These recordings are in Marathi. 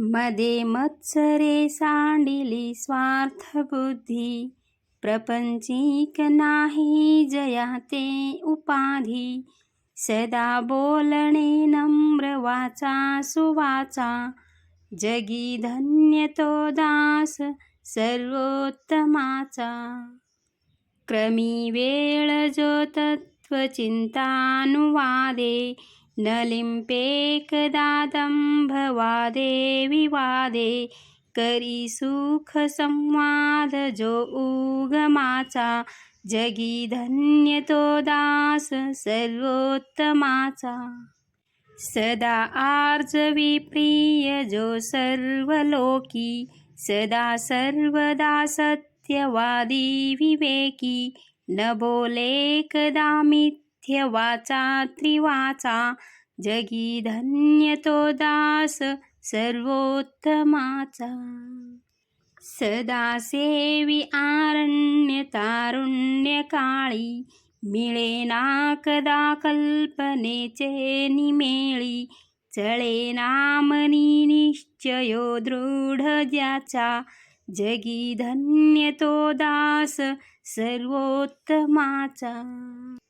मदे मत्सरे सांडिली स्वार्थ बुद्धी. प्रपंचिक नाही जयाते उपाधी. सदा बोलणे नम्र वाचा सुवाचा. जगी धन्य तो दास सर्वोत्तमाचा. क्रमी वेळ जो तत्वचिंतानुवादे न लिंपेकदा विवादे करी सुखसंवाद जो उगमाचा जगी धन्य तो दास सर्वोत्तमाचा। सदा आर्जवी प्रिय जो सर्वलोकी सदा सर्वदा सत्यवादी विवेकी न बोले कदा साध्य वाचा त्रिवाचा जगी धन्य तो दास सर्वोत्तमाचा. सदा सेवी आरण्य तारुण्य काळी मिळे ना कदा कल्पनेचे निमेळी चळे नामनी निश्चयो दृढ ज्याचा जगी धन्य तो दास सर्वोत्तमाचा.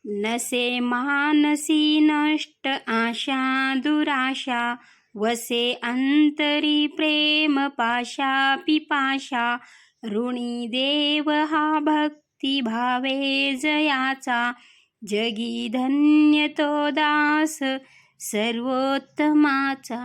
नसे मानसी नष्ट आशा दुराशा वसे अंतरी प्रेम पाशा पिपाशा ऋणी देव हा भक्ती भावे जयाचा. जगी धन्य तो दास सर्वोत्तमाचा.